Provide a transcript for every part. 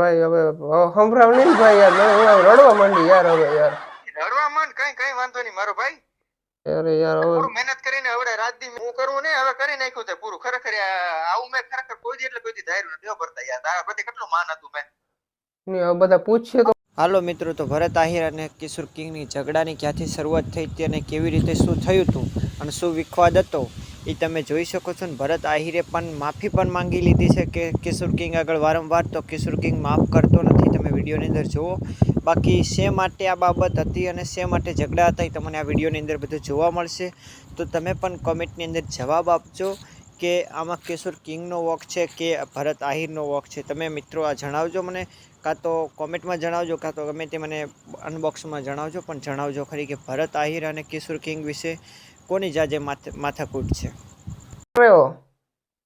ભાઈ હવે સંભળાવ નહીં ભાઈ યાર. હું હવે રડવા માંડી યાર હવે યાર. રડવા માંડ કઈ કઈ વાંધો નહીં મારો ભાઈ. અરે યાર હવે પૂરું મહેનત કરીને હવે રાત દી હું કરું ને હવે કરી નાખ્યું છે પૂરું. ખરેખર આવું મેં ખરેખર કોઈ દી એટલે કોઈ દી ધાર્યું નથી ભરતા યાર. તારા પ્રત્યે કેટલું માન હતું મેં. હવે બધા પૂછશે તો. હાલો મિત્રો તો ભરત આહિર અને કિશોર કિંગની ઝઘડાની ક્યાંથી શરૂઆત થઈ હતી અને કેવી રીતે શું થયું હતું અને શું વિખવાદ હતો? એ તમે જોઈ શકો છો ને, ભરત આહિરે પણ માફી પણ માંગી લીધી છે કે કિશોર કિંગ આગળ વારંવાર, તો કિશોર કિંગ માફ કરતો નથી. તમે વિડીયોની અંદર જુઓ. બાકી શે માટે આ બાબત હતી અને શે માટે ઝઘડા હતા એ તમને આ વિડીયોની અંદર બધું જોવા મળશે. તો તમે પણ કોમેન્ટની અંદર જવાબ આપજો કે આમાં કિશોર કિંગનો વોક છે કે ભરત આહિરનો વોક છે. તમે મિત્રો આ જણાવજો મને, કાં તો કોમેન્ટમાં જણાવજો, કાં તો ગમે તે મને અનબોક્સમાં જણાવજો, પણ જણાવજો ખરી કે ભરત આહિર અને કિશોર કિંગ વિશે કોની જાજે માથે માથાકૂટ છે? રહ્યો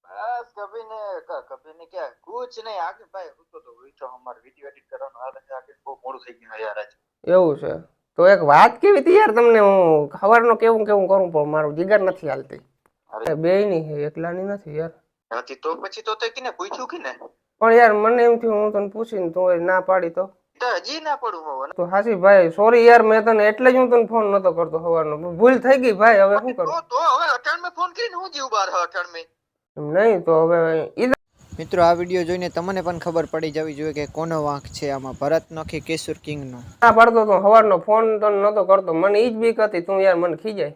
બસ કભી ને ક- કભી ને ક્યાં? કુછ નહીં આગે ભાઈ હું તો તો તો અમાર વિડિયો એડિટ કરવાનો આ રહે આગે બહુ મોડું થઈ ગયું યાર આજ. એવું છે? તો એક વાત કેવી હતી યાર તમને? હું ખબરનો કેવું કેવું કરું પણ મારું જીગર નથી હાલતી. અરે. બે ની એકલાની નથી યાર. નથી તો પછી તો તે કીને પૂછ્યું કીને? પણ યાર મને એમ થયું હું તને પૂછીને તું એ ના પાડી તો. હજી ના પડું હોવ તો હાસી ભાઈ સોરી યાર મેં તને એટલે જ હું તને ફોન નતો કરતો સવારનો ભૂલ થઈ ગઈ ભાઈ હવે શું કરું? તો તો હવે અટાણ મેં ફોન કરીને હું જીવ બાર અટાણ મેં નહીં તો હવે મિત્રો આ વીડિયો જોઈને તમને પણ ખબર પડી જવી જોઈએ કે કોનો વાંક છે આમાં. ભરતનો કે કિશોર કિંગનો. ના પાડતો તો સવારનો ફોન તો નતો કરતો. મને ઈ જ બીક હતી. તું યાર મને ખીજાય.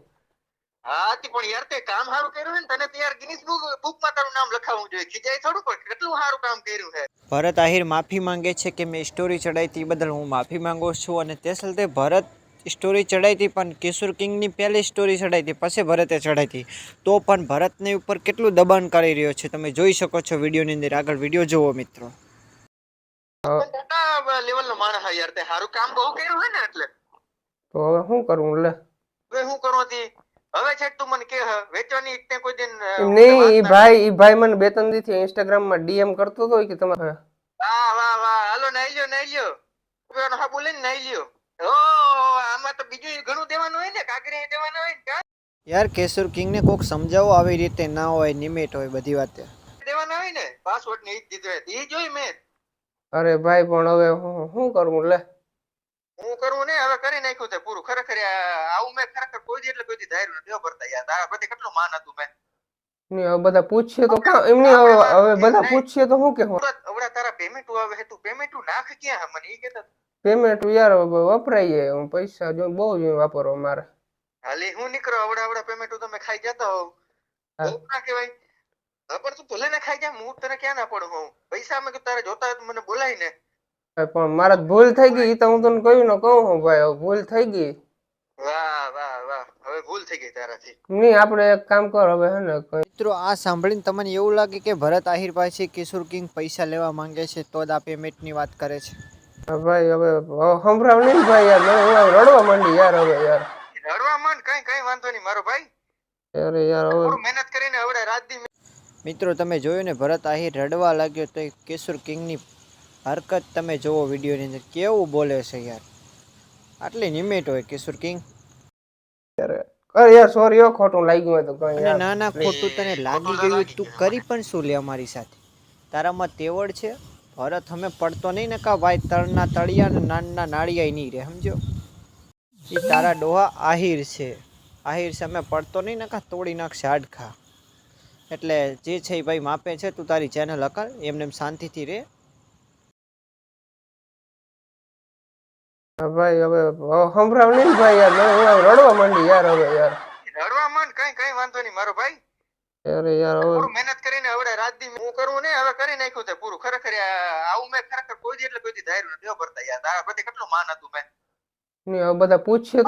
હા પણ યાર તે કામ સારું કર્યું છે ને તને તો યાર ગિનિસ બુક બુકમાં તારું નામ લખાવવું જોઈએ. ખીજાય થોડું પણ કેટલું સારું કામ કર્યું છે? ભરત આહિર માફી માંગે છે કે મેં સ્ટોરી ચડાવી હતી બદલ હું માફી માંગુ છું. અને તે સલતે ભરત સ્ટોરી ચડાવી હતી પણ કિશોર કિંગની પહેલી સ્ટોરી ચડાવી હતી પછી ભરતે ચડાવી હતી. તો પણ ભરતની ઉપર કેટલું દબાણ કરી રહ્યો છે તમે જોઈ શકો છો વિડીયોની અંદર. આગળ વીડિયો જુઓ મિત્રો. લેવલનો માણસ યાર તે સારું કામ બહુ કર્યું હોય ને એટલે. તો હવે શું કરવું એટલે હવે હું કરું હતી હવે છે તું મને કે વેચવાની ઈચ્છે કોઈ દિન નહીં ઈ ભાઈ ઈ ભાઈ મને બે ત્રણ દીથી ઇન્સ્ટાગ્રામમાં ડીએમ કરતો તો કે તમારે? વાહ વાહ વાહ. હાલો નઈ લ્યો નઈ લ્યો હવે હા બોલે ને નાઈ લ્યો ઓ આમાં તો બીજું ઘણું દેવાનું હોય ને કાકરી દેવાનું હોય ને યાર યાર કિંગ ને કોક સમજાવો આવી રીતે ના હોય નિમિટ હોય બધી વાત. દેવાના હોય ને પાસવર્ડ ને ઈ જ દીધો. ઈ જોઈ મેં. અરે ભાઈ પણ હવે હું શું કરવું લે. હું કરું ને હવે કરી નાખ્યું છે પૂરું. ખરેખર આવું મેં ખરેખર કોઈ દી એટલે કોઈ દી ધાર્યું નથી ભરતા યાર. તારા પ્રત્યે કેટલું માન હતું મેં. નહીં હવે બધા પૂછીએ તો કાં? એમની હવે હવે બધા પૂછીએ તો શું કે હવડા હવડા તારા પેમેન્ટ આવે છે તું પેમેન્ટ નાખ ક્યાં? મને એ કહેતા પેમેન્ટ યાર વપરાઈએ હું પૈસા જો બહુ જ વાપરો મારે. હાલી હું નીકળો આવડા આવડા પેમેન્ટ તમે ખાઈ જતા હોવ. હા. ના કહેવાય. હા પણ તું ભલે ને ખાઈ જા હું તને ક્યાં ના પડું હું પૈસા મેં તારે જોતા મને બોલાય ને. પણ મારા ભૂલ થઈ ગઈ તો હું તને કહ્યું ને કહું હું ભાઈ ભૂલ થઈ ગઈ. વાહ વાહ વાહ હવે ભૂલ થઈ ગઈ તારાથી. નહીં આપણે એક કામ કર હવે હે ને મિત્રો આ સાંભળીને તમને એવું લાગે કે ભરત આહિર પાસે કિશોર કિંગ પૈસા લેવા માંગે છે તો જ આ પેમેન્ટની વાત કરે છે. ભાઈ હવે સંભળાવ નહીં ભાઈ યાર રડવા માંડી યાર હવે યાર. રડવા માંડ કઈ કઈ વાંધો નહીં મારો ભાઈ. અરે યાર હવે મહેનત કરીને હવે રાત દી મિત્રો તમે જોયું ને ભરત આહિર રડવા લાગ્યો તો કિશોર કિંગની હરકત તમે જોવો વિડીયોની અંદર કેવું બોલે છે યાર. આટલી નિમિટ હોય કિશોર કિંગ. અરે યાર સોરી ખોટું લાગ્યું હોય તો કઈ યાર. ના ના ખોટું તને લાગી ગયું તું કરી પણ શું લે અમારી સાથે? તારામાં તેવડ છે. ભરત અમે પડતો નહીં ને કા ભાઈ તળના તળિયા ને નાનના નાળિયા નહીં રે સમજો? એ તારા ડોહા આહિર છે. આહિર છે અમે પડતો નહીં ને કા તોડી શાડ ખા એટલે જે છે એ ભાઈ માપે છે તું તારી ચેનલ અકલ એમને એમ શાંતિથી રે. ભાઈ હવે સંભળાવ નહીં ભાઈ યાર. હું રડવા માંડી યાર હવે યાર. રડવા માંડ કઈ કઈ વાંધો નહીં. મારો ભાઈ અરે યાર હવે મહેનત કરીને હવે રાત દી હું કરું ને હવે કરી નાખ્યું છે પૂરું. ખરેખર આવું મેં ખરેખર કોઈ દી એટલે કોઈ દી ધાર્યું નથી ભરતા યાર. તારા પ્રતિ કેટલું માન હતું મેં. નહીં હવે બધા પૂછશે તો